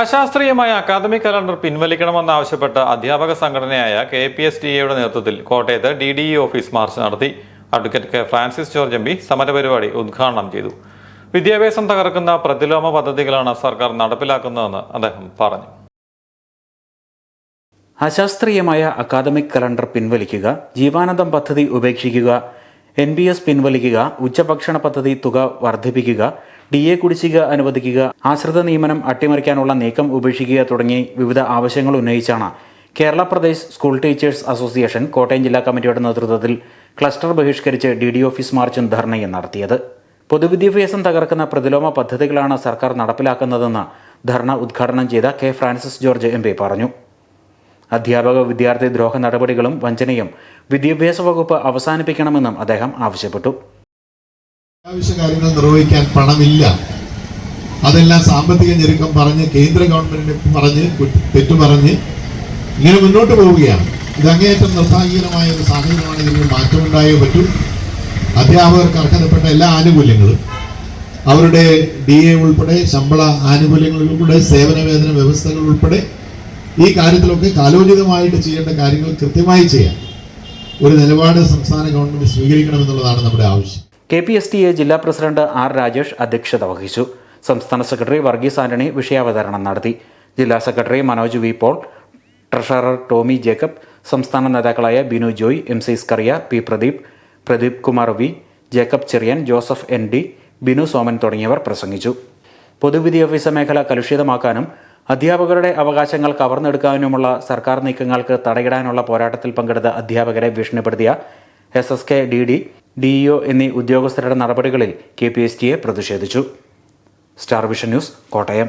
അശാസ്ത്രീയമായ academic calendar പിൻവലിക്കണമെന്നാവശ്യപ്പെട്ട് അധ്യാപക സംഘടനയായ കെ പി എസ് ടി എയുടെ നേതൃത്വത്തിൽ കോട്ടയത്ത് D D E office march നടത്തി. Advocate K Francis George M P സമരപരിപാടി ഉദ്ഘാടനം ചെയ്തു. വിദ്യാഭ്യാസം തകർക്കുന്ന പ്രതിലോമ പദ്ധതികളാണ് സർക്കാർ നടപ്പിലാക്കുന്നതെന്ന് അദ്ദേഹം പറഞ്ഞു. അശാസ്ത്രീയമായ അക്കാദമിക് കലണ്ടർ പിൻവലിക്കുക ജീവാനന്ദം പദ്ധതി ഉപേക്ഷിക്കുക എൻ ബി എസ് പിൻവലിക്കുക ഉച്ചഭക്ഷണ പദ്ധതി തുക വർദ്ധിപ്പിക്കുക ഡി എ കുടിശ്ശിക അനുവദിക്കുക ആശ്രിത നിയമനം അട്ടിമറിക്കാനുള്ള നീക്കം ഉപേക്ഷിക്കുക തുടങ്ങി വിവിധ ആവശ്യങ്ങൾ ഉന്നയിച്ചാണ് Kerala Pradesh school teachers association Kottayam ജില്ലാ കമ്മിറ്റിയുടെ നേതൃത്വത്തിൽ ക്ലസ്റ്റർ ബഹിഷ്കരിച്ച് ഡി ഡി ഓഫീസ് മാർച്ചും ധർണയും നടത്തിയത്. പൊതുവിദ്യാഭ്യാസം തകർക്കുന്ന പ്രതിലോമ പദ്ധതികളാണ് സർക്കാർ നടപ്പിലാക്കുന്നതെന്ന് ധർണ ഉദ്ഘാടനം ചെയ്ത കെ ഫ്രാൻസിസ് ജോർജ് എം പറഞ്ഞു. അധ്യാപക വിദ്യാർത്ഥി ദ്രോഹ നടപടികളും വഞ്ചനയും വിദ്യാഭ്യാസ വകുപ്പ് അവസാനിപ്പിക്കണമെന്നും അദ്ദേഹം ആവശ്യപ്പെട്ടു. അത്യാവശ്യ കാര്യങ്ങൾ നിർവഹിക്കാൻ പണമില്ല. അതെല്ലാം സാമ്പത്തിക ഞെരുക്കം പറഞ്ഞ് കേന്ദ്ര ഗവൺമെന്റിനെ പറഞ്ഞ് തെറ്റു പറഞ്ഞ് ഇങ്ങനെ മുന്നോട്ട് പോവുകയാണ്. ഇത് അങ്ങേയറ്റം നിർഭാഗ്യകരമായ ഒരു സാഹചര്യമാണ്. ഇതിന് മാറ്റമുണ്ടായേ പറ്റൂ. അധ്യാപകർക്ക് അർഹതപ്പെട്ട എല്ലാ ആനുകൂല്യങ്ങളും അവരുടെ ഡി എ ഉൾപ്പെടെ ശമ്പള ആനുകൂല്യങ്ങൾ ഉൾപ്പെടെ സേവന വേതന വ്യവസ്ഥകൾ ഉൾപ്പെടെ ഈ കാര്യത്തിലൊക്കെ കാലോചിതമായിട്ട് ചെയ്യേണ്ട കാര്യങ്ങൾ കൃത്യമായി ചെയ്യാൻ ഒരു നിലപാട് സംസ്ഥാന ഗവൺമെന്റ് സ്വീകരിക്കണമെന്നുള്ളതാണ് നമ്മുടെ ആവശ്യം. K P S T A ജില്ലാ പ്രസിഡന്റ് ആർ രാജേഷ് അധ്യക്ഷത വഹിച്ചു. സംസ്ഥാന സെക്രട്ടറി വർഗീസ് ആന്റണി വിഷയാവതരണം നടത്തി. ജില്ലാ secretary Manoj V Paul treasurer Tomy Jacob സംസ്ഥാന നേതാക്കളായ Binu Joy M C Scaria P Pradeep Pradeep Kumar V Jacob Cherian Joseph N D Binu Soman തുടങ്ങിയവർ പ്രസംഗിച്ചു. പൊതുവിദ്യാഭ്യാസ മേഖല കലുഷിതമാക്കാനും അധ്യാപകരുടെ അവകാശങ്ങൾ കവർന്നെടുക്കാനുമുള്ള സർക്കാർ നീക്കങ്ങൾക്ക് തടയിടാനുള്ള പോരാട്ടത്തിൽ പങ്കെടുത്ത അധ്യാപകരെ ഭീഷണിപ്പെടുത്തിയ S S K D D DEO എന്നീ ഉദ്യോഗസ്ഥരുടെ നടപടികളിൽ കെ പി എസ് ടിയെ പ്രതിഷേധിച്ചു. Star Vision News Kottayam.